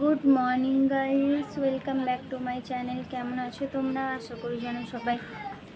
Good morning guys, welcome back to my channel. কেমন আছো তোমরা? আশা করি যেন সবাই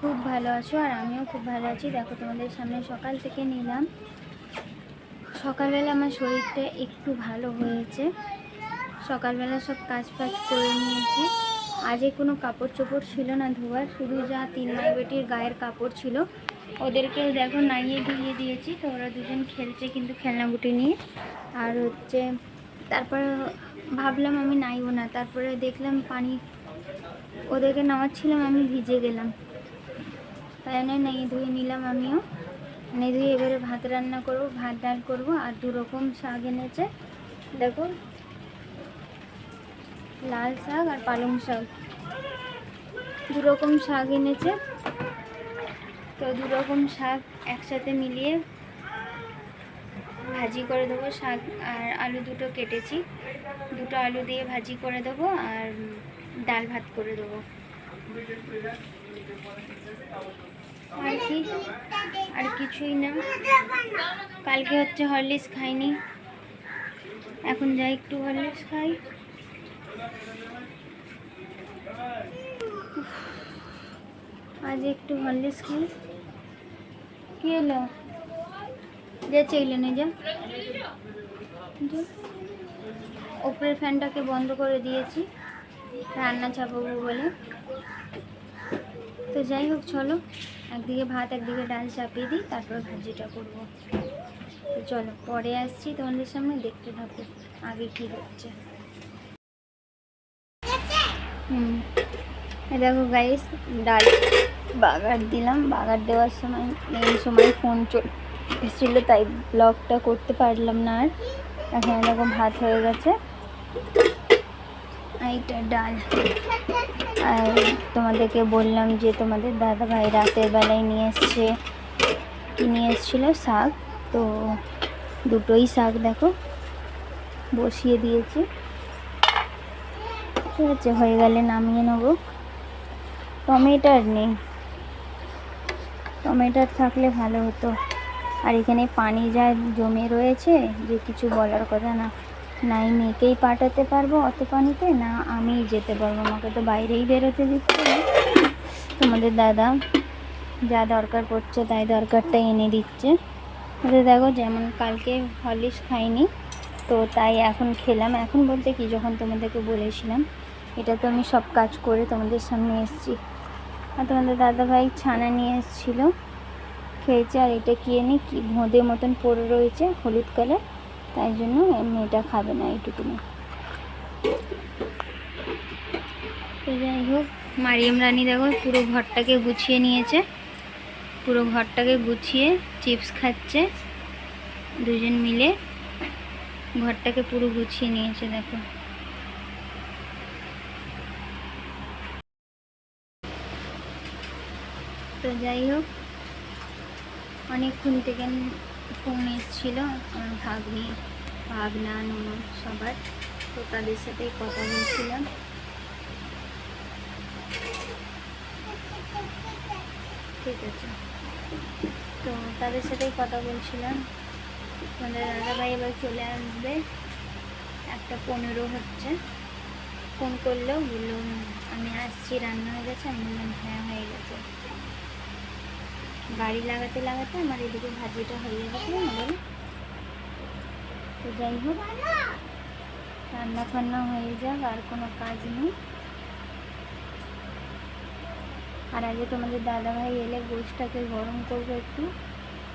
খুব ভালো আছো, আর আমিও খুব ভালো আছি। দেখো, তোমাদের সামনে সকাল থেকে নিলাম। সকালবেলা আমার শরীরটা একটু ভালো হয়েছে। সকালবেলা সব কাজ ফাজ করে নিয়েছি। আজে কোনো কাপড় চোপড় ছিল না ধোয়ার, শুধু যা তিন মাই বেটির গায়ের কাপড় ছিল। ওদেরকেও দেখো নাইয়ে ধুইয়ে দিয়েছি, তো ওরা দুজন খেলছে কিন্তু খেলনা গুটি নিয়ে। আর হচ্ছে, তারপরে ভাবলাম আমি নাইবো না, তারপরে দেখলাম পানি ওদেরকে নামাচ্ছিলাম, আমি ভিজে গেলাম। তাই জন্য নেই ধুয়ে নিলাম আমিও। নেই ধুয়ে এবারে ভাত রান্না করব, ভাত, ডাল করব, আর দু রকম শাক এনেছে। দেখো, লাল শাক আর পালং শাক। দু রকম শাক এনেছে। তো দু রকম শাক একসাথে মিলিয়ে ভাজি করে দেবো শাক, আর আলু দুটো কেটেছি। দুটো আলু দিয়ে ভাজি করে দেবো আর ডাল ভাত করে দেবো। আর কি? আর কিছুই না। কালকে হচ্ছে হরলিক্স খাইনি। এখন যাই একটু হরলিক্স খাই। আজ একটু হরলিক্স খাই। কি এলো যা চেইলে নে যা। যা। ওপরের ফ্যানটাকে বন্ধ করে দিয়েছি। রান্না চাপাবো বলে। তো যাই হোক, চলো। একদিকে ভাত, একদিকে ডাল চাপিয়ে দিই, তারপর ভাজিটা করব। তো চলো, পরে আসছি তোমাদের সামনে, দেখতে থাকো আগে কি হচ্ছে। হুম। দেখো গাইস ডাল বাগার দিলাম। বাগার দেওয়ার সময় এই সময় ফোন এসেছিল, তাই ব্লগটা করতে পারলাম না আর। এখন এরকম ভাত হয়ে গেছে। এইটা ডাল। আর তোমাদেরকে বললাম যে তোমাদের দাদা ভাই রাতের বেলায় নিয়ে এসছে। নিয়ে এসেছিল? শাক। তো দুটোই শাক দেখো, বসিয়ে দিয়েছি। ঠিক আছে, হয়ে গেলে নামিয়ে নেব। টমেটার নেই। টমেটার থাকলে ভালো হতো। আর এখানে পানি যা জমে রয়েছে, যে কিছু বলার কথা না। নাই, মেয়েকেই পাঠাতে পারব অত পানিতে? না, আমিই যেতে পারব। আমাকে তো বাইরেই বেরোতে দিচ্ছে তোমাদের দাদা যা দরকার পড়ছে তাই দরকারটা এনে দিচ্ছে। ওদের দেখো, যেমন কালকে হলিস খাইনি, তো তাই এখন খেলাম। এখন বলতে কি, যখন তোমাদেরকে বলেছিলাম, এটা তো আমি সব কাজ করে তোমাদের সামনে এসেছি। আর তোমাদের দাদা ভাই ছানা নিয়ে এসেছিল, খেয়েছে, আর এটা কি এনে কি ভোঁদে মতন পড়ে রয়েছে, হলুদ কালার। তাই জন্য মেয়েটা খাবে না এইটুকুনি। তো যাই হোক, মারিয়াম রানী দেখো পুরো ঘরটাকে গুছিয়ে নিয়েছে। পুরো ঘরটাকে গুছিয়ে চিপস খাচ্ছে। দুজন মিলে ঘরটাকে পুরো গুছিয়ে নিয়েছে, দেখো। তো যাই হোক, অনেকক্ষণ থেকে ফোন এসেছিল আমার ভাগ্নি, ভাগনা ননদ সবার। তো তাদের সাথেই কথা বলছিলাম। ঠিক আছে। তো তাদের সাথেই কথা বলছিলাম। আমাদের দাদাভাই এবার চলে আসবে। একটা পনেরো হচ্ছে। ফোন করলেও বলল আমি আসছি, রান্না হয়ে গেছে? আমি বললাম হ্যাঁ হয়ে গেছে। গাড়ি লাগাতে লাগাতে আমার এদিকে ভাজিটা হয়ে গেছে আমাদের তো যাই হোক, রান্না ফান্না হয়ে যাক, আর কোনো কাজ নেই। আর আগে তোমাদের দাদাভাই এলে গোষ্ঠটাকে গরম করব একটু।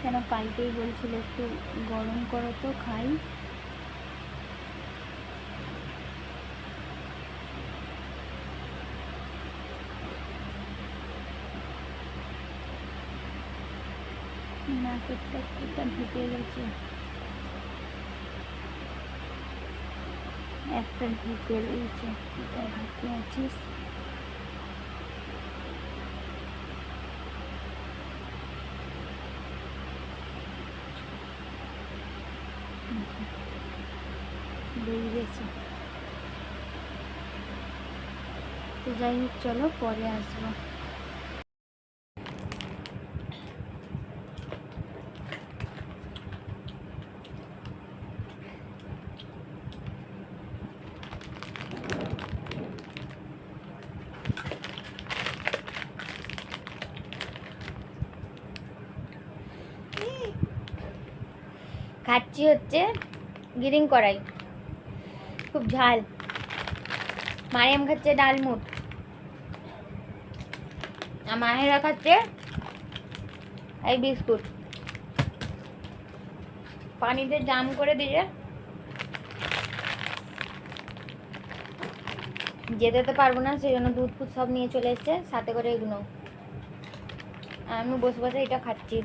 কেন কালকেই বলছিল একটু গরম করো তো, খাই। ঢুকে গেছে। একটা ঢুকে রয়েছে ঢুকে আছিস তো যাই হোক চলো পরে আসব। খাচ্ছি হচ্ছে গিরিং কড়াই। খুব ঝাল। মারিয়াম খাচ্ছে ডালমুট আর মাহেরা খাচ্ছে এই বিস্কুট। পানিতে জাম করে দিয়ে যেতে তো পারব না সেই জন্য দুধ ফুধ সব নিয়ে চলে এসছে, সাথে করে এগুলো। আমি বসে বসে এটা খাচ্ছি।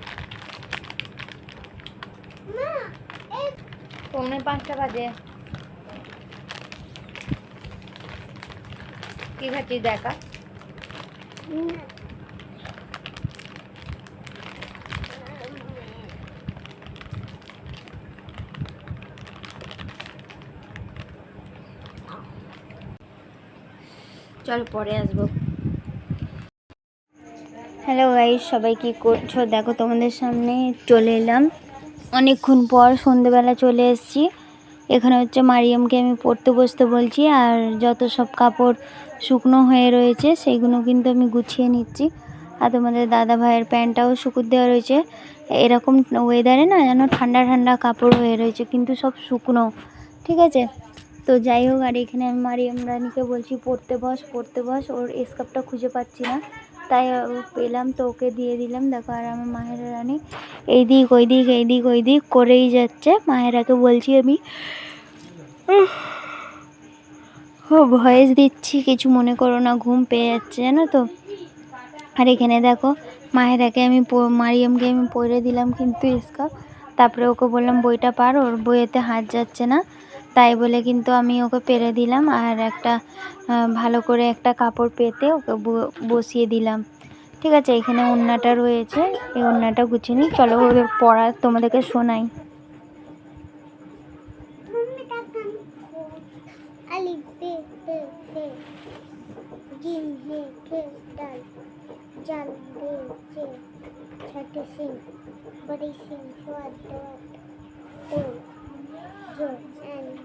পৌনে পাঁচটা বাজে। কি খাচ্ছিস দেখা? চল পরে আসব। হ্যালো গাইস সবাই কি করছ? দেখো তোমাদের সামনে চলে এলাম। অনেকক্ষণ পর সন্ধেবেলা চলে এসেছি। এখানে হচ্ছে মারিয়ামকে আমি পড়তে বসতে বলছি, আর যত সব কাপড় শুকনো হয়ে রয়েছে সেইগুলো কিন্তু আমি গুছিয়ে নিচ্ছি। আর তোমাদের দাদা ভাইয়ের প্যান্টটাও শুকুর দেওয়া রয়েছে। এরকম ওয়েদারে না যেন ঠান্ডা ঠান্ডা কাপড় হয়ে রয়েছে, কিন্তু সব শুকনো, ঠিক আছে? তো যাই হোক, আর এখানে আমি মারিয়াম রানীকে বলছি, পড়তে বস পড়তে বস, ওর স্কার্ফটা খুঁজে পাচ্ছি না। তাই পেলাম তো, ওকে দিয়ে দিলাম। দেখো, আর আমার মাহেরা রানী এই দিক ওই দিক এই দিক ওই দিক করেই যাচ্ছে। মাহেরাকে বলছি আমি ও ভয়েস দিচ্ছি, কিছু মনে করো না, ঘুম পেয়ে যাচ্ছে, জানো তো? আর এখানে দেখো, মাহেরাকে আমি মারিয়ামকে আমি পরে দিলাম কিন্তু স্কার্ফ তারপরে ওকে বললাম, বইটা পার, ওর বইয়েতে হাত যাচ্ছে না। তাই বলে কিন্তু আমি ওকে পেরে দিলাম আর একটা ভালো করে একটা কাপড় পেতে ওকে বসিয়ে দিলাম। ঠিক আছে, এখানে ওন্নাটা রয়েছে, এই ওন্নাটা গুছিয়ে নিই। চলো ওদের পড়া তোমাদেরকে শোনাই। সিং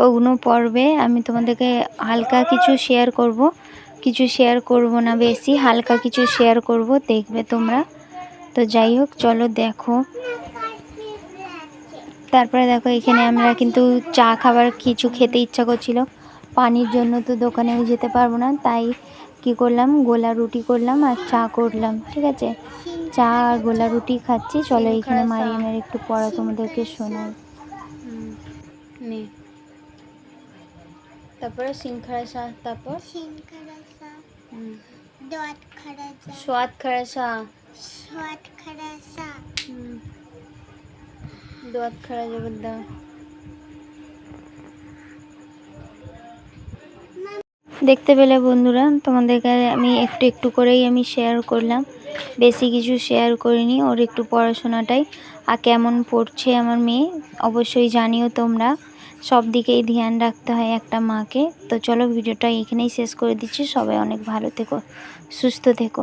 ওগুলো পড়বে আমি তোমাদেরকে হালকা কিছু শেয়ার করব। কিছু শেয়ার করব না বেশি, হালকা কিছু শেয়ার করব, দেখবে তোমরা। তো যাই হোক, চলো দেখো। তারপরে দেখো, এখানে আমরা কিন্তু চা খাবার কিছু খেতে ইচ্ছা করছিল। পানির জন্য তো দোকানে যেতে পারব না, তাই কি করলাম? গোলা রুটি করলাম আর চা করলাম, ঠিক আছে? চা আর গোলা রুটি খাচ্ছি। চলো এখানে মারিয়ামের একটু পড়া তোমাদেরকে শোনাই। নে। তারপরে সিংখারা সা তারপর? সিংখারা সা দোয়াত খারা সা দোয়াত খারা দা দেখতে পেলে বন্ধুরা তোমাদেরকে আমি একটু একটু করেই আমি শেয়ার করলাম। বেশি কিছু শেয়ার করিনি ওর একটু পড়াশোনাটাই। আর কেমন পড়ছে আমার মেয়ে অবশ্যই জানিও তোমরা। সব দিকেই ধ্যান রাখতে হয় একটা মাকে। তো চলো ভিডিওটা এখানেই শেষ করে দিচ্ছি। সবাই অনেক ভালো থেকো, সুস্থ থেকো।